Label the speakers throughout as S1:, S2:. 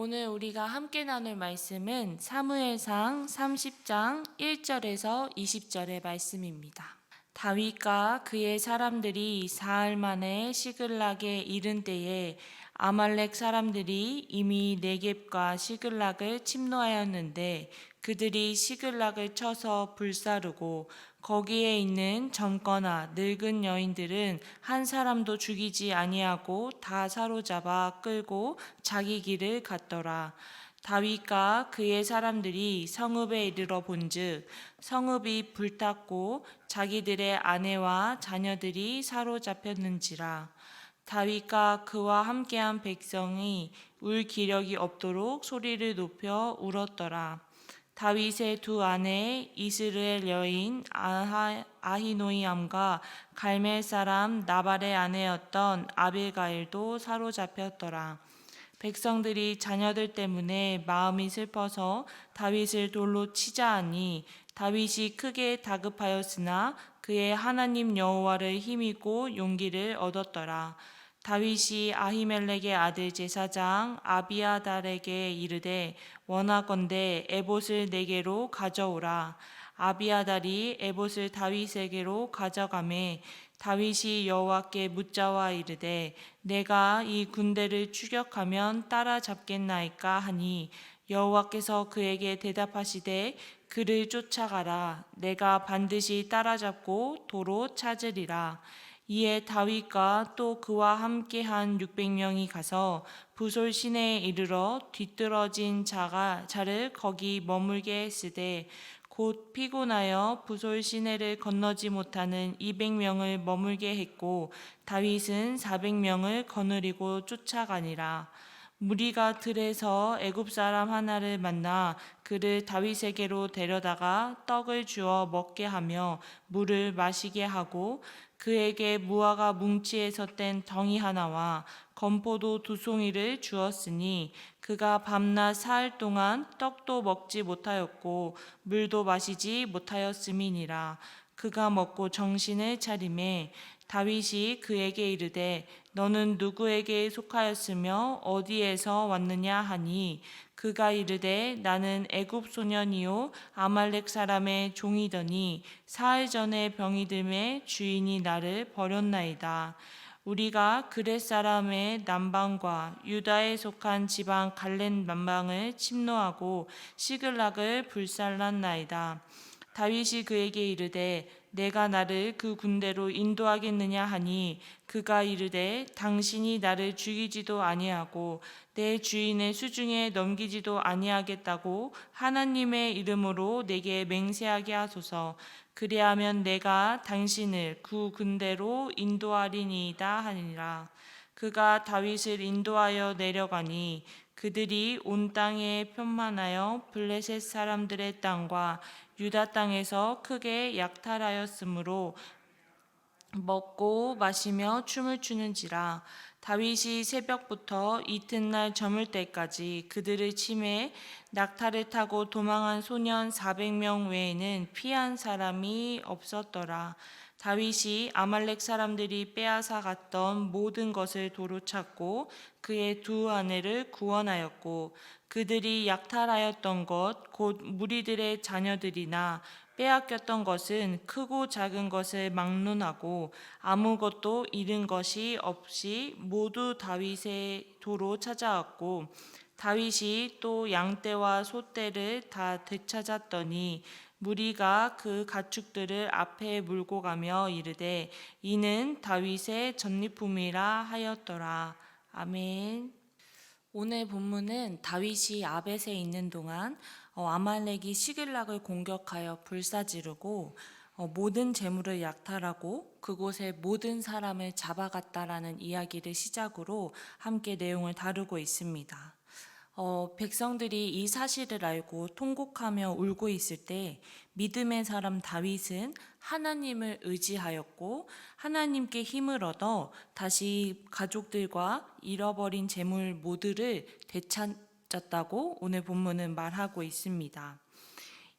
S1: 오늘 우리가 함께 나눌 말씀은 사무엘상 30장 1절에서 20절의 말씀입니다. 다윗과 그의 사람들이 사흘 만에 시글락에 이른 때에 아말렉 사람들이 이미 네겝과 시글락을 침노하였는데 그들이 시글락을 쳐서 불사르고 거기에 있는 젊거나 늙은 여인들은 한 사람도 죽이지 아니하고 다 사로잡아 끌고 자기 길을 갔더라. 다윗과 그의 사람들이 성읍에 이르러 본즉 성읍이 불탔고 자기들의 아내와 자녀들이 사로잡혔는지라. 다윗과 그와 함께한 백성이 울 기력이 없도록 소리를 높여 울었더라. 다윗의 두 아내 이스라엘 여인 아히노이암과 갈멜 사람 나발의 아내였던 아빌가일도 사로잡혔더라. 백성들이 자녀들 때문에 마음이 슬퍼서 다윗을 돌로 치자 하니 다윗이 크게 다급하였으나 그의 하나님 여호와를 힘입고 용기를 얻었더라. 다윗이 아히멜렉의 아들 제사장 아비아달에게 이르되 원하건대 에봇을 내게로 가져오라. 아비아달이 에봇을 다윗에게로 가져가매 다윗이 여호와께 묻자와 이르되 내가 이 군대를 추격하면 따라잡겠나이까 하니 여호와께서 그에게 대답하시되 그를 쫓아가라 내가 반드시 따라잡고 도로 찾으리라 이에 다윗과 또 그와 함께한 600명이 가서 부솔 시내에 이르러 뒤떨어진 자가 자를 거기 머물게 했으되 곧 피곤하여 부솔 시내를 건너지 못하는 200명을 머물게 했고 다윗은 400명을 거느리고 쫓아가니라 무리가 들에서 애굽 사람 하나를 만나 그를 다윗에게로 데려다가 떡을 주어 먹게 하며 물을 마시게 하고 그에게 무화과 뭉치에서 뗀 덩이 하나와 건포도 두 송이를 주었으니 그가 밤낮 사흘 동안 떡도 먹지 못하였고 물도 마시지 못하였음이니라 그가 먹고 정신을 차림에 다윗이 그에게 이르되 너는 누구에게 속하였으며 어디에서 왔느냐 하니 그가 이르되 나는 애굽 소년이요 아말렉 사람의 종이더니 사흘 전에 병이 들매 주인이 나를 버렸나이다. 우리가 그렛 사람의 남방과 유다에 속한 지방 갈렌 남방을 침노하고 시글락을 불살랐나이다. 다윗이 그에게 이르되 내가 나를 그 군대로 인도하겠느냐 하니 그가 이르되 당신이 나를 죽이지도 아니하고 내 주인의 수중에 넘기지도 아니하겠다고 하나님의 이름으로 내게 맹세하게 하소서. 그리하면 내가 당신을 그 군대로 인도하리니이다 하니라. 그가 다윗을 인도하여 내려가니 그들이 온 땅에 편만하여 블레셋 사람들의 땅과 유다 땅에서 크게 약탈하였으므로 먹고 마시며 춤을 추는지라 다윗이 새벽부터 이튿날 저물 때까지 그들을 침해 낙타를 타고 도망한 소년 400명 외에는 피한 사람이 없었더라. 다윗이 아말렉 사람들이 빼앗아 갔던 모든 것을 도로 찾고 그의 두 아내를 구원하였고 그들이 약탈하였던 것 곧 무리들의 자녀들이나 빼앗겼던 것은 크고 작은 것을 막론하고 아무것도 잃은 것이 없이 모두 다윗의 도로 찾아왔고 다윗이 또 양떼와 소떼를 다 되찾았더니 무리가 그 가축들을 앞에 물고 가며 이르되 이는 다윗의 전리품이라 하였더라. 아멘. 오늘 본문은 다윗이 아벳에 있는 동안 어, 아말렉이 시글락을 공격하여 불사지르고 어, 모든 재물을 약탈하고 그곳의 모든 사람을 잡아갔다라는 이야기를 시작으로 함께 내용을 다루고 있습니다. 어, 백성들이 이 사실을 알고 통곡하며 울고 있을 때 믿음의 사람 다윗은 하나님을 의지하였고 하나님께 힘을 얻어 다시 가족들과 잃어버린 재물 모두를 되찾았다고 오늘 본문은 말하고 있습니다.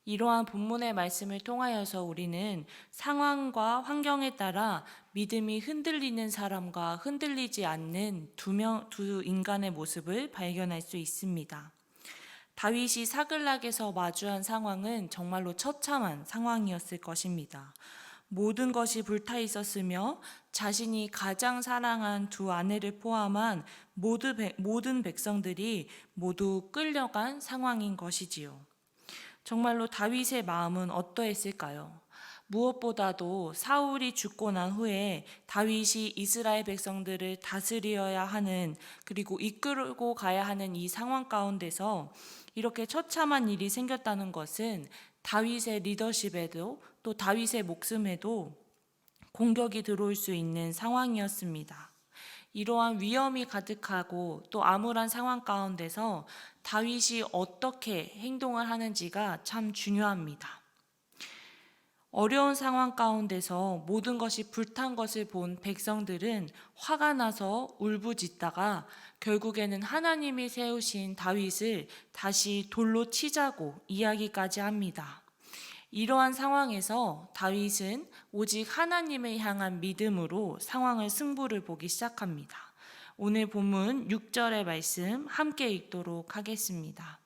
S1: 이러한 본문의 말씀을 통하여서 우리는 상황과 환경에 따라 믿음이 흔들리는 사람과 흔들리지 않는 두, 명, 두 인간의 모습을 발견할 수 있습니다. 다윗이 사글락에서 마주한 상황은 정말로 처참한 상황이었을 것입니다. 모든 것이 불타 있었으며 자신이 가장 사랑한 두 아내를 포함한 모든 백성들이 모두 끌려간 상황인 것이지요. 정말로 다윗의 마음은 어떠했을까요? 무엇보다도 사울이 죽고 난 후에 다윗이 이스라엘 백성들을 다스려야 하는 그리고 이끌고 가야 하는 이 상황 가운데서 이렇게 처참한 일이 생겼다는 것은 다윗의 리더십에도 또 다윗의 목숨에도 공격이 들어올 수 있는 상황이었습니다. 이러한 위험이 가득하고 또 암울한 상황 가운데서 다윗이 어떻게 행동을 하는지가 참 중요합니다. 어려운 상황 가운데서 모든 것이 불탄 것을 본 백성들은 화가 나서 울부짖다가 결국에는 하나님이 세우신 다윗을 다시 돌로 치자고 이야기까지 합니다. 이러한 상황에서 다윗은 오직 하나님을 향한 믿음으로 상황을 승부를 보기 시작합니다. 오늘 본문 6절의 말씀 함께 읽도록 하겠습니다.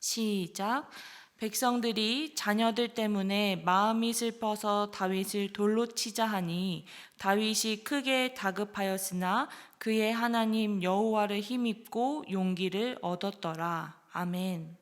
S1: 시작. 백성들이 자녀들 때문에 마음이 슬퍼서 다윗을 돌로 치자 하니 다윗이 크게 다급하였으나 그의 하나님 여호와를 힘입고 용기를 얻었더라. 아멘.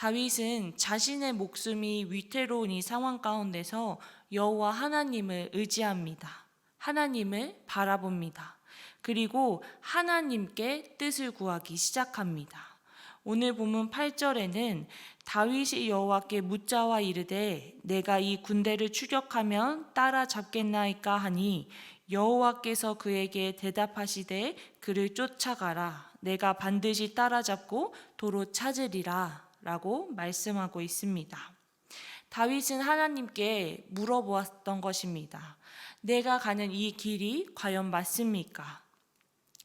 S1: 다윗은 자신의 목숨이 위태로운 이 상황 가운데서 여호와 하나님을 의지합니다. 하나님을 바라봅니다. 그리고 하나님께 뜻을 구하기 시작합니다. 오늘 본문 8절에는 다윗이 여호와께 묻자와 이르되 내가 이 군대를 추격하면 따라잡겠나이까 하니 여호와께서 그에게 대답하시되 그를 쫓아가라 내가 반드시 따라잡고 도로 찾으리라 라고 말씀하고 있습니다. 다윗은 하나님께 물어보았던 것입니다. 내가 가는 이 길이 과연 맞습니까?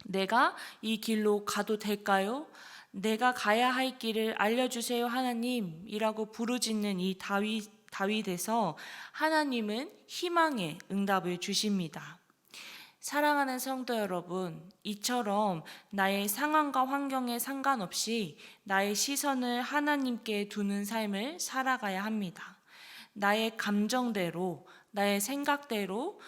S1: 내가 이 길로 가도 될까요? 내가 가야 할 길을 알려주세요, 하나님 이라고 부르짖는 이 다윗, 다윗에서 하나님은 희망의 응답을 주십니다. 사랑하는 성도 여러분, 이처럼 나의 상황과 환경에 상관없이 나의 시선을 하나님께 두는 삶을 살아가야 합니다. 나의 감정대로, 나의 생각대로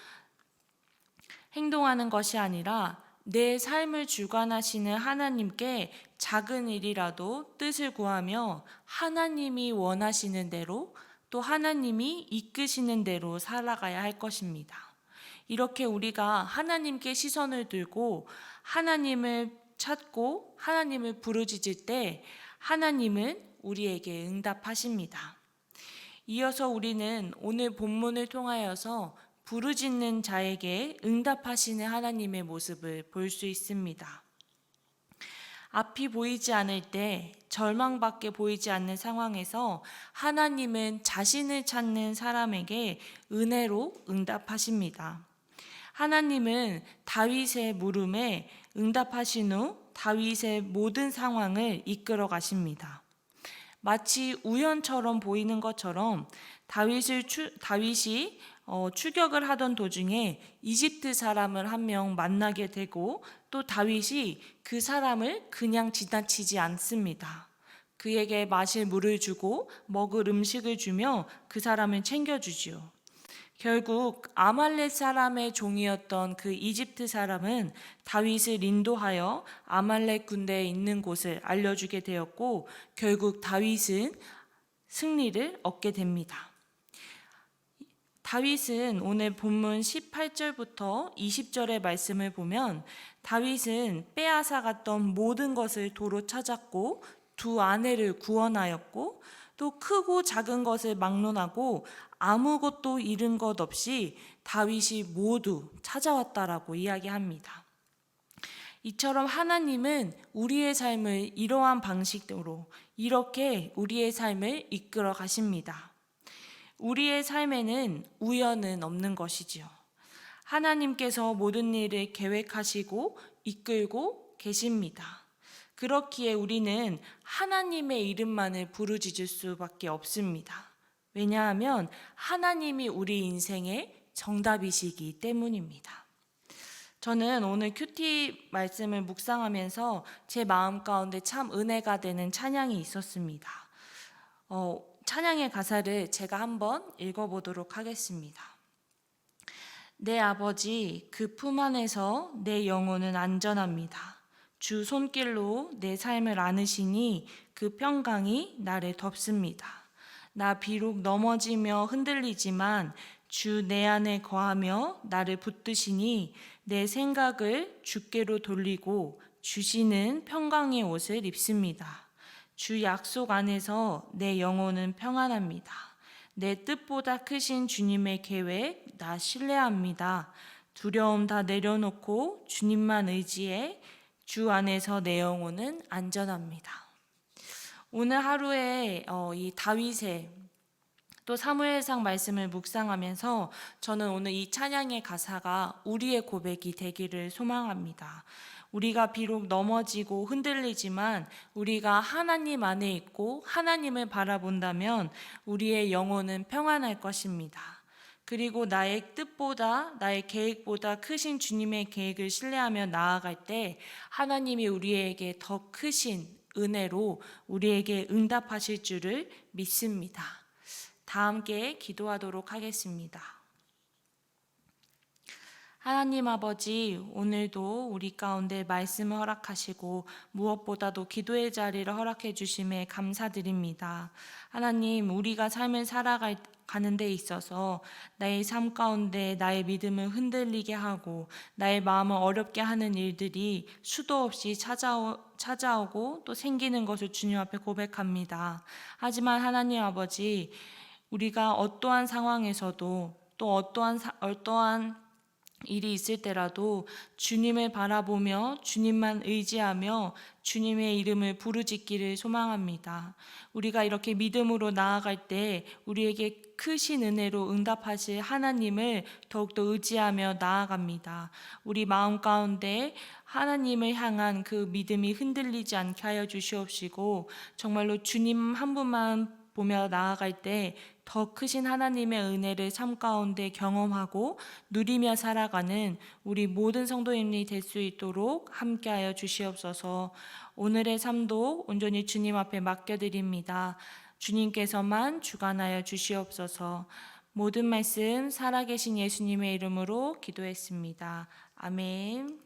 S1: 행동하는 것이 아니라 내 삶을 주관하시는 하나님께 작은 일이라도 뜻을 구하며 하나님이 원하시는 대로 또 하나님이 이끄시는 대로 살아가야 할 것입니다. 이렇게 우리가 하나님께 시선을 들고 하나님을 찾고 하나님을 부르짖을 때 하나님은 우리에게 응답하십니다. 이어서 우리는 오늘 본문을 통하여서 부르짖는 자에게 응답하시는 하나님의 모습을 볼 수 있습니다. 앞이 보이지 않을 때 절망밖에 보이지 않는 상황에서 하나님은 자신을 찾는 사람에게 은혜로 응답하십니다. 하나님은 다윗의 물음에 응답하신 후 다윗의 모든 상황을 이끌어 가십니다. 마치 우연처럼 보이는 것처럼 다윗을 추, 다윗이 어, 추격을 하던 도중에 이집트 사람을 한 명 만나게 되고 또 다윗이 그 사람을 그냥 지나치지 않습니다. 그에게 마실 물을 주고 먹을 음식을 주며 그 사람을 챙겨주지요. 결국 아말렉 사람의 종이었던 그 이집트 사람은 다윗을 인도하여 아말렉 군대에 있는 곳을 알려주게 되었고 결국 다윗은 승리를 얻게 됩니다. 다윗은 오늘 본문 18절부터 20절의 말씀을 보면 다윗은 빼앗아 갔던 모든 것을 도로 찾았고 두 아내를 구원하였고 또 크고 작은 것을 막론하고 아무것도 잃은 것 없이 다윗이 모두 찾아왔다라고 이야기합니다. 이처럼 하나님은 우리의 삶을 이러한 방식으로 이렇게 우리의 삶을 이끌어 가십니다. 우리의 삶에는 우연은 없는 것이지요. 하나님께서 모든 일을 계획하시고 이끌고 계십니다. 그렇기에 우리는 하나님의 이름만을 부르짖을 수밖에 없습니다. 왜냐하면 하나님이 우리 인생의 정답이시기 때문입니다. 저는 오늘 큐티 말씀을 묵상하면서 제 마음 가운데 참 은혜가 되는 찬양이 있었습니다. 어, 찬양의 가사를 제가 한번 읽어보도록 하겠습니다. 내 아버지 그 품 안에서 내 영혼은 안전합니다. 주 손길로 내 삶을 안으시니 그 평강이 나를 덮습니다. 나 비록 넘어지며 흔들리지만 주 내 안에 거하며 나를 붙드시니 내 생각을 주께로 돌리고 주시는 평강의 옷을 입습니다. 주 약속 안에서 내 영혼은 평안합니다. 내 뜻보다 크신 주님의 계획 나 신뢰합니다. 두려움 다 내려놓고 주님만 의지해 주 안에서 내 영혼은 안전합니다. 오늘 하루에 어, 이 다윗의 또 사무엘상 말씀을 묵상하면서 저는 오늘 이 찬양의 가사가 우리의 고백이 되기를 소망합니다. 우리가 비록 넘어지고 흔들리지만 우리가 하나님 안에 있고 하나님을 바라본다면 우리의 영혼은 평안할 것입니다. 그리고 나의 뜻보다 나의 계획보다 크신 주님의 계획을 신뢰하며 나아갈 때 하나님이 우리에게 더 크신 은혜로 우리에게 응답하실 줄을 믿습니다. 다 함께 기도하도록 하겠습니다. 하나님 아버지, 오늘도 우리 가운데 말씀을 허락하시고 무엇보다도 기도의 자리를 허락해 주심에 감사드립니다. 하나님, 우리가 삶을 살아갈 가는 데 있어서 나의 삶 가운데 나의 믿음을 흔들리게 하고 나의 마음을 어렵게 하는 일들이 수도 없이 찾아오, 찾아오고 또 생기는 것을 주님 앞에 고백합니다. 하지만 하나님 아버지, 우리가 어떠한 상황에서도 또 어떠한 사- 어떠한 일이 있을 때라도 주님을 바라보며 주님만 의지하며 주님의 이름을 부르짖기를 소망합니다. 우리가 이렇게 믿음으로 나아갈 때 우리에게 크신 은혜로 응답하실 하나님을 더욱더 의지하며 나아갑니다. 우리 마음 가운데 하나님을 향한 그 믿음이 흔들리지 않게 하여 주시옵시고 정말로 주님 한 분만 보며 나아갈 때 더 크신 하나님의 은혜를 삶 가운데 경험하고 누리며 살아가는 우리 모든 성도님이 될 수 있도록 함께하여 주시옵소서. 오늘의 삶도 온전히 주님 앞에 맡겨드립니다. 주님께서만 주관하여 주시옵소서. 모든 말씀 살아계신 예수님의 이름으로 기도했습니다. 아멘.